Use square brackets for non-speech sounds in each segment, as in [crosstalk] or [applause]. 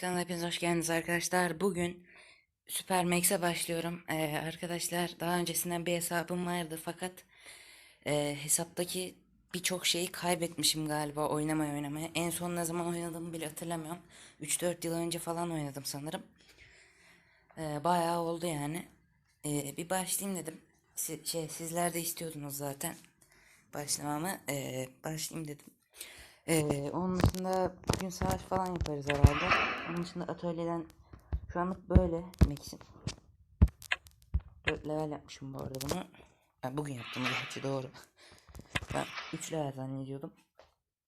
kanalına hepiniz hoş geldiniz arkadaşlar. Bugün Super Max'e başlıyorum. Ee, arkadaşlar daha öncesinden bir hesabım vardı fakat e, hesaptaki birçok şeyi kaybetmişim galiba oynamaya oynamaya. En son ne zaman oynadığımı bile hatırlamıyorum. 3-4 yıl önce falan oynadım sanırım. Ee, bayağı oldu yani. Ee, bir başlayayım dedim. Si- şey sizler de istiyordunuz zaten başlamamı. Ee, başlayayım dedim. Ee, onun dışında bugün savaş falan yaparız herhalde. Onun dışında atölyeden şu anlık böyle Max'in. 4 level yapmışım bu arada bunu. Ha, bugün yaptım gerçi doğru. Ben 3 level zannediyordum.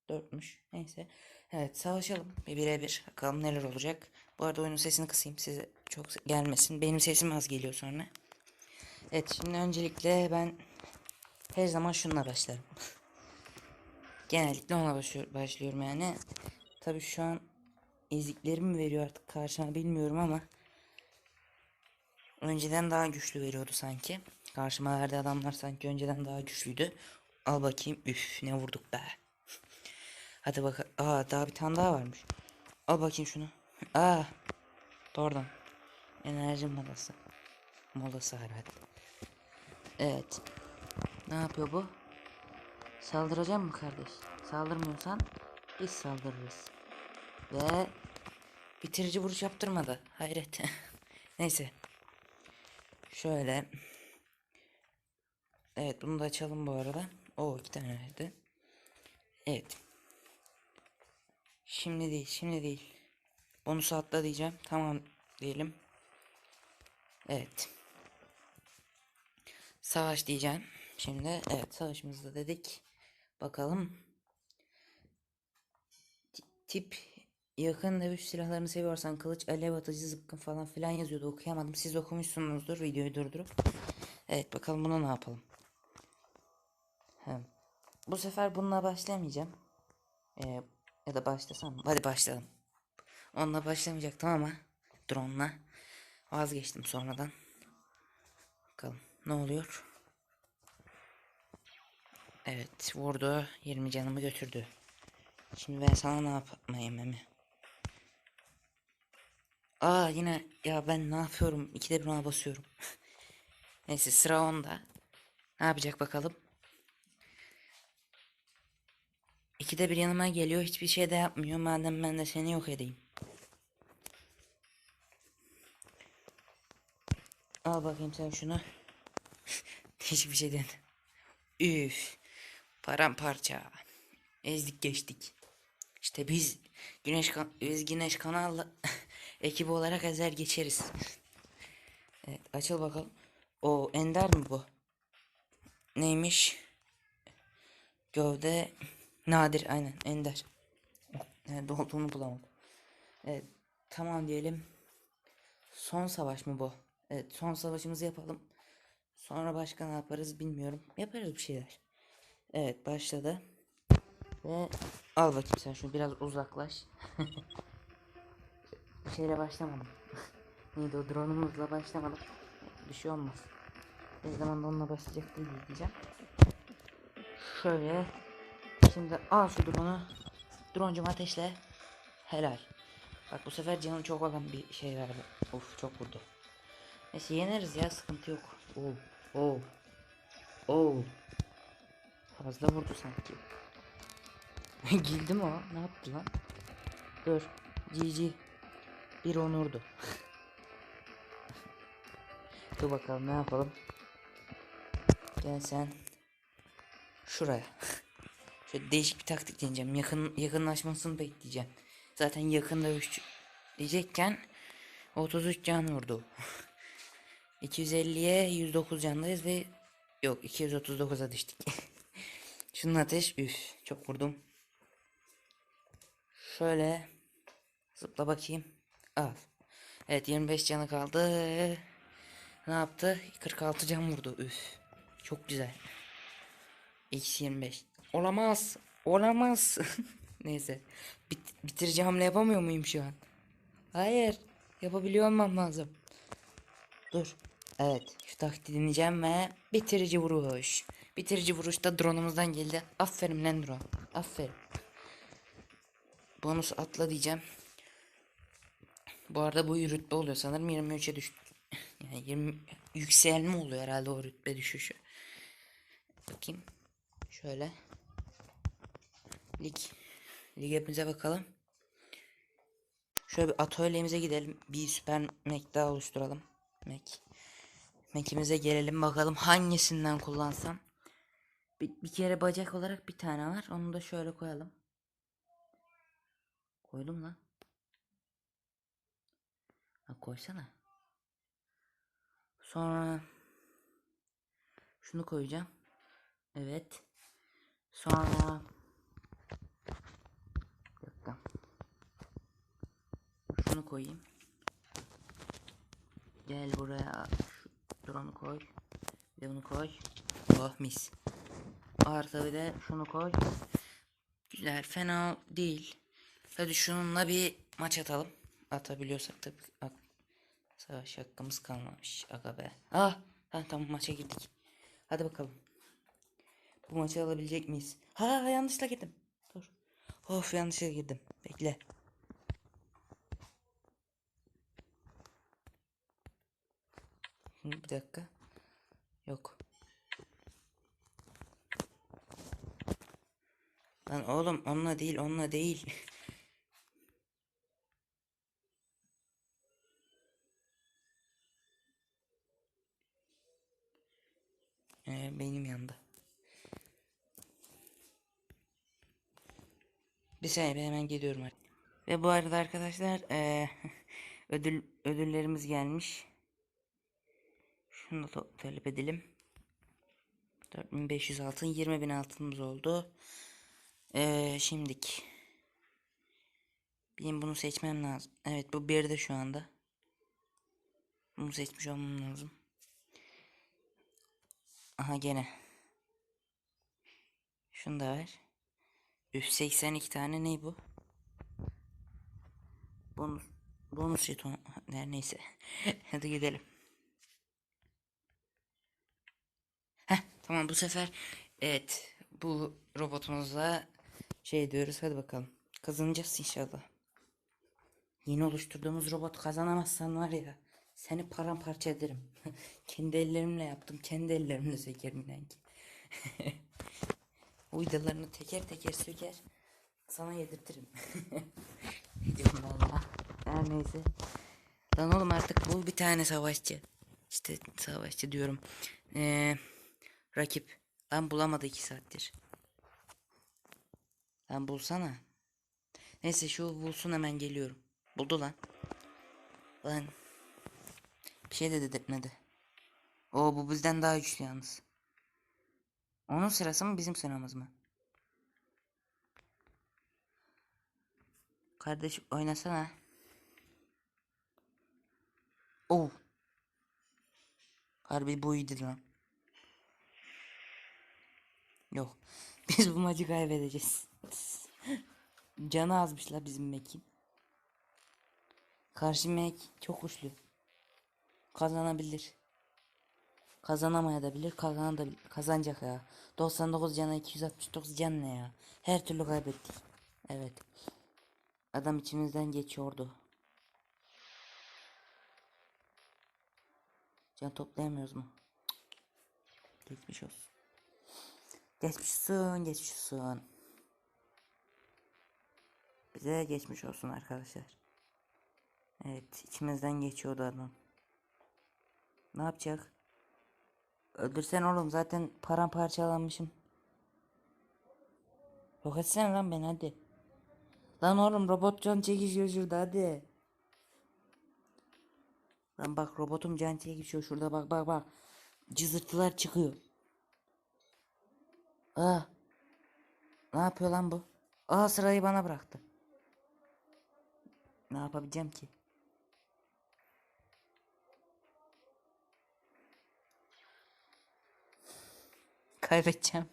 4'müş. Neyse. Evet savaşalım. Bir birebir. Bakalım neler olacak. Bu arada oyunun sesini kısayım size çok gelmesin. Benim sesim az geliyor sonra. Evet şimdi öncelikle ben her zaman şununla başlarım. Genellikle ona başlıyor, başlıyorum yani. Tabii şu an eziklerimi veriyor artık karşıma bilmiyorum ama önceden daha güçlü veriyordu sanki. Karşıma verdiği adamlar sanki önceden daha güçlüydü. Al bakayım. Üf ne vurduk be. Hadi bak. Aa daha bir tane daha varmış. Al bakayım şunu. Aa. Doğrudan. Enerji molası. Molası herhalde. Evet. Ne yapıyor bu? Saldıracağım mı kardeş? Saldırmıyorsan biz saldırırız. Ve bitirici vuruş yaptırmadı. Hayret. [laughs] Neyse. Şöyle. Evet bunu da açalım bu arada. O iki tane verdi. Evet. Şimdi değil, şimdi değil. Bonusu atla diyeceğim. Tamam diyelim. Evet. Savaş diyeceğim. Şimdi evet savaşımızda dedik. Bakalım. Ti- Tip yakın dövüş silahlarını seviyorsan kılıç, alev atıcı, zıpkın falan filan yazıyordu. Okuyamadım. Siz okumuşsunuzdur videoyu durdurup. Evet bakalım bunu ne yapalım. Hem. Bu sefer bununla başlamayacağım. Ee, ya da başlasam? Hadi başlayalım. Onunla başlamayacaktım ama drone'la vazgeçtim sonradan. Bakalım ne oluyor? Evet vurdu 20 canımı götürdü. Şimdi ben sana ne yapmayayım Emi? Aa yine ya ben ne yapıyorum? İkide bir ona basıyorum. [laughs] Neyse sıra onda. Ne yapacak bakalım? İkide bir yanıma geliyor hiçbir şey de yapmıyor. Madem ben de seni yok edeyim. Al bakayım sen şunu. [laughs] Değişik bir şey dedi. Üf. Paramparça. Ezdik geçtik. İşte biz Güneş kan biz Güneş kanal ekibi olarak ezer geçeriz. Evet açıl bakalım. O ender mi bu? Neymiş? Gövde nadir aynen ender. Nerede olduğunu bulamadım. Evet tamam diyelim. Son savaş mı bu? Evet son savaşımızı yapalım. Sonra başka ne yaparız bilmiyorum. Yaparız bir şeyler. Evet başladı. Ve al bakayım sen şunu biraz uzaklaş. [laughs] şeyle başlamadım. [laughs] Neydi o drone'umuzla başlamadım. Bir şey olmaz. Bir zaman da onunla başlayacak değil diyeceğim. Şöyle. Şimdi al şu drone'u. Drone'cum ateşle. Helal. Bak bu sefer canım çok olan bir şey verdi. Of çok vurdu. Neyse yeneriz ya sıkıntı yok. Oo. Oo. Oo. Fazla vurdu sanki. [laughs] Girdi mi o? Ne yaptı lan? Dur. GG. Bir onurdu. Dur bakalım ne yapalım. Gel sen. Şuraya. Şöyle değişik bir taktik deneyeceğim. Yakın yakınlaşmasını bekleyeceğim. Zaten yakında 3 diyecekken 33 can vurdu. [laughs] 250'ye 109 candayız ve yok 239'a düştük. [laughs] Şunun ateş üf çok vurdum. Şöyle zıpla bakayım. Al. Evet 25 canı kaldı. Ne yaptı? 46 can vurdu. Üf. Çok güzel. Eksi 25. Olamaz. Olamaz. [laughs] Neyse. Bit bitirici hamle yapamıyor muyum şu an? Hayır. Yapabiliyor olmam lazım. Dur. Evet. Şu taktiği deneyeceğim ve bitirici vuruş. Bitirici vuruş da drone'umuzdan geldi. Aferin lan drone. Aferin. Bonus atla diyeceğim. Bu arada bu rütbe oluyor sanırım 23'e düştü. [laughs] Yani 20 yükselme oluyor herhalde o rütbe düşüşü. Bakayım. Şöyle. Lig. Ligimize bakalım. Şöyle bir atölyemize gidelim. Bir süper Mac daha oluşturalım. Mac. Mac'imize gelelim bakalım hangisinden kullansam. Bir, bir kere bacak olarak bir tane var. Onu da şöyle koyalım. Koydum lan. Ha, koysana. Sonra şunu koyacağım. Evet. Sonra bir dakika. Şunu koyayım. Gel buraya. Şu drone'u koy. De bunu koy. Oh mis. Artı bir de şunu koy. Güzel fena değil. Hadi şununla bir maç atalım. Atabiliyorsak tabii. Savaş hakkımız kalmamış. Aga be. Ah, ha, tamam maça girdik. Hadi bakalım. Bu maçı alabilecek miyiz? Ha yanlışla girdim. Dur. Of yanlışla girdim. Bekle. Bir dakika. Yok. Lan oğlum onunla değil onunla değil. [laughs] Ee, benim yanında. Bir saniye hemen geliyorum. Ve bu arada arkadaşlar eee, [laughs] ödül ödüllerimiz gelmiş. Şunu da talep edelim. 4500 altın 20.000 altınımız oldu. Eee şimdik. Benim bunu seçmem lazım. Evet bu bir de şu anda. Bunu seçmiş olmam lazım. Aha gene. Şunu da ver. Üf 82 tane ne bu? Bonus bonus jeton her neyse. [laughs] Hadi gidelim. Heh tamam bu sefer evet bu robotumuzla şey diyoruz hadi bakalım. Kazanacağız inşallah. Yeni oluşturduğumuz robot kazanamazsan var ya seni paramparça ederim. [laughs] kendi ellerimle yaptım. Kendi ellerimle sökerim ki. [laughs] Uydalarını teker teker söker. Sana yedirtirim. [laughs] Diyorum valla. Her neyse. Lan oğlum artık bul bir tane savaşçı. İşte savaşçı diyorum. Ee, rakip. Lan bulamadı iki saattir. Lan bulsana. Neyse şu bulsun hemen geliyorum. Buldu lan. Lan. Bir şey de dedirtmedi. O bu bizden daha güçlü yalnız. Onun sırası mı bizim sıramız mı? Kardeş oynasana. Oh. Harbi buydu lan. Yok. [laughs] Biz bu maçı kaybedeceğiz. [laughs] Canı azmış la bizim Mek'in. Karşı Mek çok güçlü. Kazanabilir. Kazanamayabilir, kazanabilir. Kazanacak ya. 99 cana 269 can ne ya? Her türlü kaybettik. Evet. Adam içimizden geçiyordu. Can toplayamıyoruz mu? Geçmiş olsun. Geçmiş olsun, geçmiş olsun. Bize geçmiş olsun arkadaşlar. Evet, içimizden geçiyordu adam. Ne yapacak? Öldürsen oğlum zaten paramparçalanmışım. Yok etsene lan ben hadi. Lan oğlum robot can çekişiyor şurada hadi. Lan bak robotum can çekişiyor şurada bak bak bak. Cızırtılar çıkıyor. Aa. Ne yapıyor lan bu? Aa sırayı bana bıraktı. Ne yapabileceğim ki? Kaybedeceğim.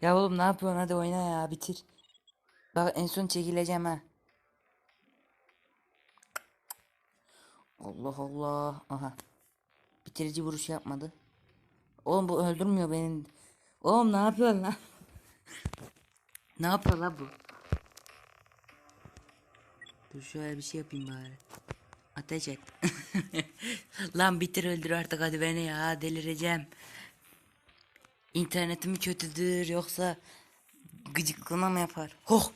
Ya oğlum ne yapıyorsun hadi oyna ya bitir. Bak en son çekileceğim ha. Allah Allah. Aha. Bitirici vuruş yapmadı. Oğlum bu öldürmüyor beni. Oğlum ne yapıyorsun lan? ne yapıyor lan bu? Dur şöyle bir şey yapayım bari. Ateş et. [laughs] Lan bitir öldür artık hadi beni ya delireceğim. İnternetim kötüdür yoksa gıcıklığına mı yapar? Hoh!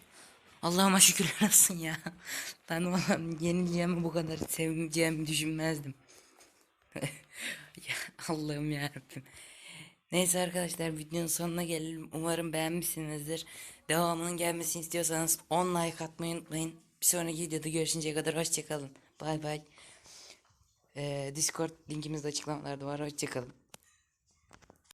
Allah'ıma şükürler [laughs] olsun ya. Ben valla yenileceğimi bu kadar sevineceğimi düşünmezdim. [laughs] Ya Allah'ım yarabbim. Neyse arkadaşlar videonun sonuna gelelim. Umarım beğenmişsinizdir. Devamının gelmesini istiyorsanız 10 like atmayı unutmayın. Bir sonraki videoda görüşünceye kadar hoşçakalın. Bay bay. Ee, Discord linkimiz de açıklamalarda var. Hoşçakalın.